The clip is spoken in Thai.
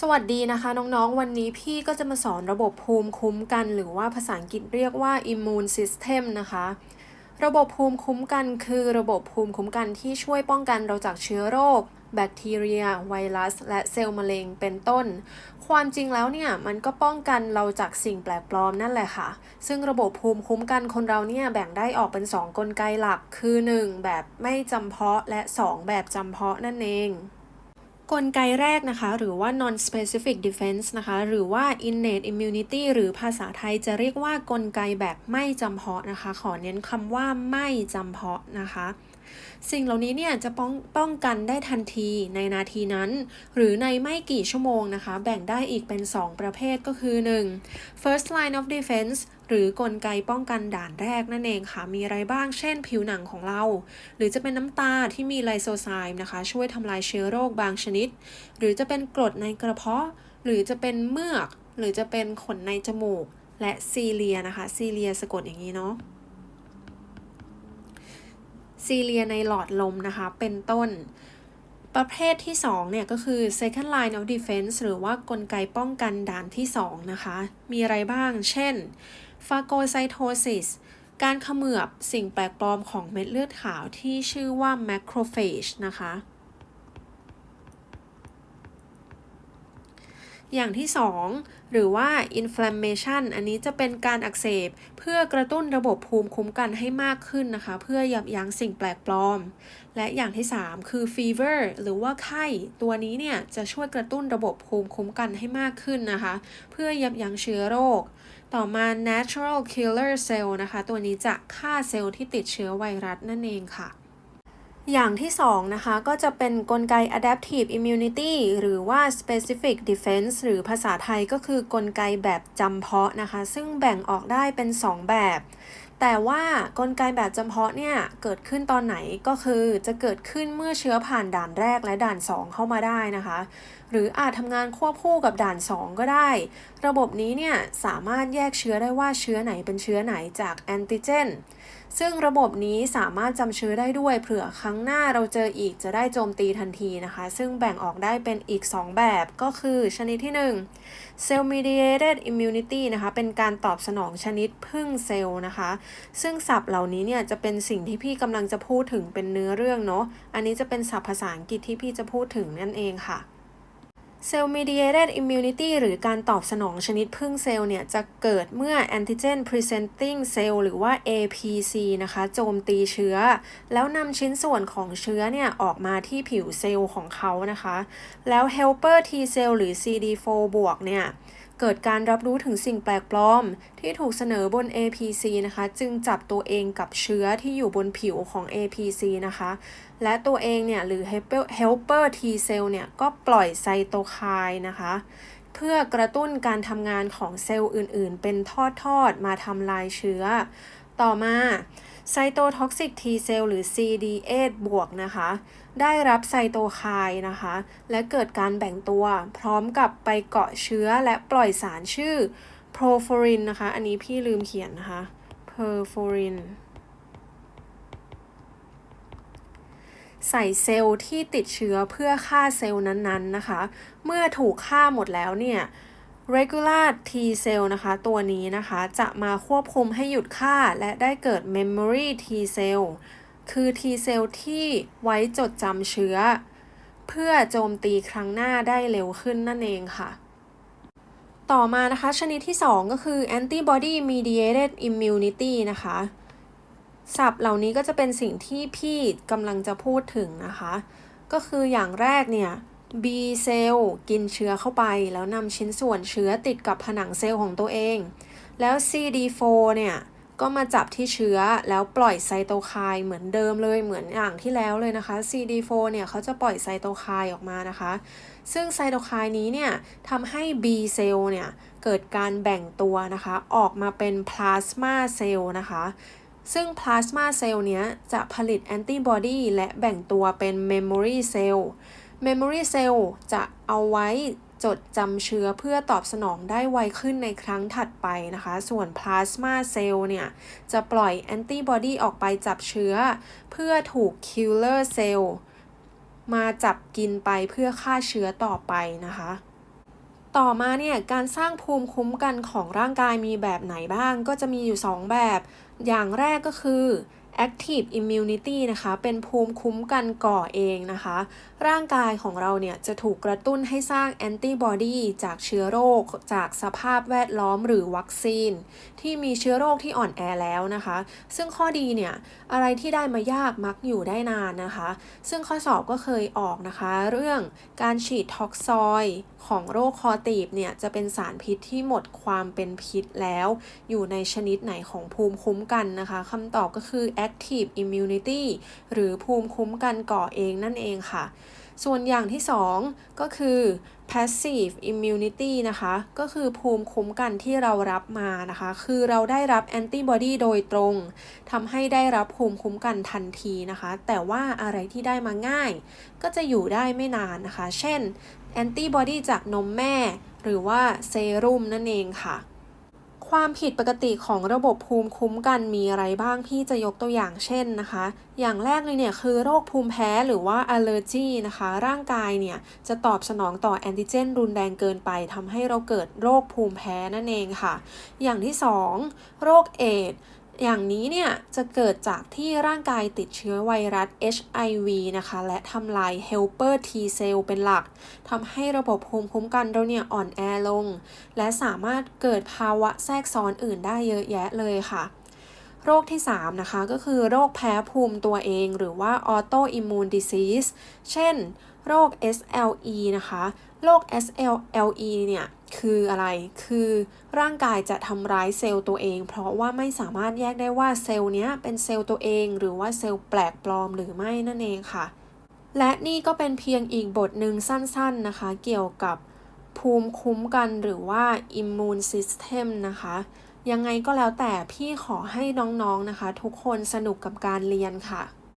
สวัสดีนะคะน้องๆ วันนี้พี่ก็จะมาสอนระบบภูมิคุ้มกัน หรือว่าภาษาอังกฤษเรียกว่า immune system นะคะ ระบบภูมิคุ้มกันคือระบบภูมิคุ้มกันที่ช่วยป้องกันเราจากเชื้อโรค แบคทีเรีย ไวรัส และเซลล์มะเร็งเป็นต้น ความจริงแล้วเนี่ย มันก็ป้องกันเราจากสิ่งแปลกปลอมนั่นแหละค่ะ ซึ่งระบบภูมิคุ้มกันคนเราเนี่ยแบ่งได้ออกเป็น 2 กลไกหลัก คือ 1 แบบไม่จำเพาะและ 2 แบบจำเพาะนั่นเอง กลไกแรกนะคะ หรือว่า non specific defense นะคะ หรือว่า innate immunity หรือภาษาไทยจะเรียกว่ากลไกแบบไม่จำเพาะนะคะ ขอเน้นคำว่าไม่จำเพาะนะคะ สิ่งเหล่านี้เนี่ยจะป้องป้องกันได้ทันทีในนาทีนั้น หรือในไม่กี่ชั่วโมงนะคะ แบ่งได้อีกเป็น 2 ประเภทก็คือ 1. first line of defense หรือกลไกป้องกันด่านแรกนั่นเองค่ะ มีอะไรบ้าง เช่น ผิวหนังของเรา หรือจะเป็นน้ำตาที่มีไลโซไซม์นะคะ ช่วยทำลายเชื้อโรคบางชนิด หรือจะเป็นกรดในกระเพาะ หรือจะเป็นเมือก หรือจะเป็นขนในจมูก และซีเลียนะคะ ซีเลียสะกดอย่างนี้เนาะ ซีเลียในหลอดลมนะคะ เป็นต้น ประเภทที่ 2 เนี่ย ก็คือ second line of defense หรือว่ากลไกป้องกันด่านที่ 2 นะคะ มีอะไรบ้าง เช่น phagocytosis การขมือบสิ่งแปลกปลอมของเม็ดเลือดขาวที่ชื่อว่า macrophage นะคะ อย่างที่ 2 หรือว่า inflammation อันนี้จะเป็นการอักเสบ เพื่อกระตุ้นระบบภูมิคุ้มกันให้มากขึ้นนะคะ เพื่อยับยั้งสิ่งแปลกปลอม และอย่างที่ 3 คือ fever หรือว่าไข้ ตัวนี้เนี่ยจะช่วยกระตุ้นระบบภูมิคุ้มกันให้มากขึ้นนะคะ เพื่อยับยั้งเชื้อโรค ต่อมา natural killer cell นะคะ ตัวนี้จะฆ่าเซลล์ที่ติดเชื้อไวรัสนั่นเองค่ะ อย่างที่2นะคะก็จะเป็นกลไก adaptive immunity หรือว่า specific defense หรือภาษาไทยก็คือกลไกแบบจำเพาะนะคะ ซึ่งแบ่งออกได้เป็น 2 แบบ แต่ว่ากลไกแบบจำเพาะเนี่ยเกิดขึ้นตอนไหนก็คือจะเกิดขึ้นเมื่อเชื้อผ่านด่านแรกและด่าน 2 เข้ามาได้นะคะ หรืออาจทำงานควบคู่กับด่าน 2 ก็ได้ ระบบนี้เนี่ยสามารถแยกเชื้อได้ว่าเชื้อไหนเป็นเชื้อไหนจากแอนติเจนซึ่งระบบนี้สามารถจำเชื้อได้ด้วยเผื่อครั้งหน้าเราเจออีกจะได้โจมตีทันทีนะคะ ซึ่งแบ่งออกได้เป็นอีก 2 แบบก็คือชนิดที่ 1 cell mediated immunity นะคะ เป็นการตอบสนองชนิดพึ่งเซลล์นะคะ ซึ่งศัพท์เหล่านี้เนี่ยจะเป็นสิ่งที่พี่กำลังจะพูดถึงเป็นเนื้อเรื่องเนาะ อันนี้จะเป็นศัพท์ภาษาอังกฤษที่พี่จะพูดถึงนั่นเองค่ะ เซลล์ mediated immunity หรือการตอบสนองชนิดพึ่งเซลล์เนี่ย จะเกิดเมื่อ antigen presenting cell หรือว่า APC นะคะ โจมตีเชื้อ แล้วนำชิ้นส่วนของเชื้อเนี่ย ออกมาที่ผิวเซลล์ของเขานะคะ แล้ว helper T cell หรือ CD4 บวกเนี่ยเกิดการรับรู้ถึงสิ่งแปลกปลอม ที่ถูกเสนอบน APC นะคะ จึงจับตัวเองกับเชื้อที่อยู่บนผิวของ APC นะคะ และตัวเองเนี่ย หรือ helper T cell เนี่ย ก็ปล่อยไซโตไคน์นะคะ เพื่อกระตุ้นการทำงานของเซลล์อื่นๆ เป็นทอดๆ มาทำลายเชื้อ ต่อมาไซโตท็อกซิก T เซลหรือ CD8 บวกนะคะ ได้รับไซโตไคน์นะคะ และเกิดการแบ่งตัวพร้อมกับไปเกาะเชื้อและปล่อยสารชื่อ perforin นะคะ อันนี้พี่ลืมเขียนนะคะ perforin ใส่เซลล์ที่ติดเชื้อเพื่อฆ่าเซลล์นั้นๆนะคะ เมื่อถูกฆ่าหมดแล้วเนี่ย regular T cell นะคะ ตัวนี้นะคะจะมาควบคุมให้หยุดฆ่าและได้เกิด memory T cell คือ T cell ที่ไว้จดจำเชื้อ เพื่อโจมตีครั้งหน้าได้เร็วขึ้นนั่นเองค่ะ ต่อมานะคะ ชนิดที่ 2 ก็คือ antibody mediated immunity นะคะศัพท์เหล่านี้ก็จะเป็นสิ่งที่พี่กำลังจะพูดถึงนะคะ ก็คืออย่างแรกเนี่ย B เซลล์กินเชื้อเข้าไป แล้วนำชิ้นส่วนเชื้อติดกับผนังเซลล์ของตัวเอง แล้ว CD4 เนี่ยก็มาจับที่เชื้อแล้วปล่อยไซโตไคน์เหมือนเดิมเลยเหมือนอย่างที่แล้วเลยนะคะ CD4 เนี่ยเขาจะปล่อยไซโตไคน์ออกมานะคะ ซึ่งไซโตไคน์นี้เนี่ยทำให้ B เซลล์เนี่ยเกิดการแบ่งตัวนะคะ ออกมาเป็นพลาสมาเซลล์นะคะ ซึ่งพลาสมาเซลล์เนี้ยจะผลิตแอนติบอดีและแบ่งตัวเป็นเมมโมรีเซลล์ Memory Cell จะเอาไว้จดจำเชื้อเพื่อตอบสนองได้ไวขึ้นในครั้งถัดไปนะคะ ส่วน Plasma Cell เนี่ยจะปล่อยแอนติบอดีออกไปจับเชื้อ เพื่อถูก Killer Cell มาจับกินไปเพื่อฆ่าเชื้อต่อไปนะคะต่อมาเนี่ยการสร้างภูมิคุ้มกันของร่างกายมีแบบไหนบ้างก็จะมีอยู่ 2 แบบ อย่างแรกก็คือ active immunity นะคะ เป็นภูมิคุ้มกันก่อเองนะคะ ร่างกายของเราเนี่ยจะถูกกระตุ้นให้สร้างแอนติบอดีจากเชื้อโรค จากสภาพแวดล้อมหรือวัคซีน ที่มีเชื้อโรคที่อ่อนแอแล้วนะคะ ซึ่งข้อดีเนี่ย อะไรที่ได้มายากมักอยู่ได้นานนะคะ ซึ่งข้อสอบก็เคยออกนะคะ เรื่องการฉีดท็อกซอยของโรคคอตีบเนี่ย จะเป็นสารพิษที่หมดความเป็นพิษแล้ว อยู่ในชนิดไหนของภูมิคุ้มกันนะคะคำตอบก็คือ active immunity หรือภูมิคุ้มกันก่อเองนั่นเองค่ะ ส่วนอย่างที่ 2 ก็คือ passive immunity นะคะ ก็คือภูมิคุ้มกันที่เรารับมานะคะ คือเราได้รับแอนติบอดีโดยตรงทำให้ได้รับภูมิคุ้มกันทันทีนะคะ แต่ว่าอะไรที่ได้มาง่าย ก็จะอยู่ได้ไม่นานนะคะ เช่นแอนติบอดีจากนมแม่ หรือว่าเซรุ่มนั่นเองค่ะ ความผิดปกติของระบบภูมิคุ้มกันมีอะไรบ้างพี่จะยกตัวอย่างเช่นนะคะ อย่างแรกเลยเนี่ยคือโรคภูมิแพ้หรือว่าอัลเลอร์จีนะคะ ร่างกายเนี่ยจะตอบสนองต่อแอนติเจน รุนแรงเกินไปทำให้เราเกิดโรคภูมิแพ้นั่นเองค่ะ อย่างที่ 2 โรคเอด อย่างนี้เนี่ยจะเกิดจากที่ร่างกายติดเชื้อไวรัส HIV นะคะ และทำลาย helper T cell เป็นหลักทำให้ระบบภูมิคุ้มกันเราเนี่ยอ่อนแอลง และสามารถเกิดภาวะแทรกซ้อนอื่นได้เยอะแยะเลยค่ะ โรคที่ 3 นะคะ ก็คือโรคแพ้ภูมิตัวเองหรือว่า autoimmune disease เช่น โรค SLE นะคะ โรค SLE เนี่ยคืออะไร คือร่างกายจะทำร้ายเซลล์ตัวเอง เพราะว่าไม่สามารถแยกได้ว่าเซลล์เนี้ยเป็นเซลล์ตัวเอง หรือว่าเซลล์แปลกปลอมหรือไม่นั่นเองค่ะ และนี่ก็เป็นเพียงอีกบทหนึ่งสั้นๆนะคะ เกี่ยวกับภูมิคุ้มกันหรือว่า immune system นะคะยังไงก็แล้วแต่พี่ขอให้น้องๆนะคะ ทุกคนสนุกกับการเรียนค่ะ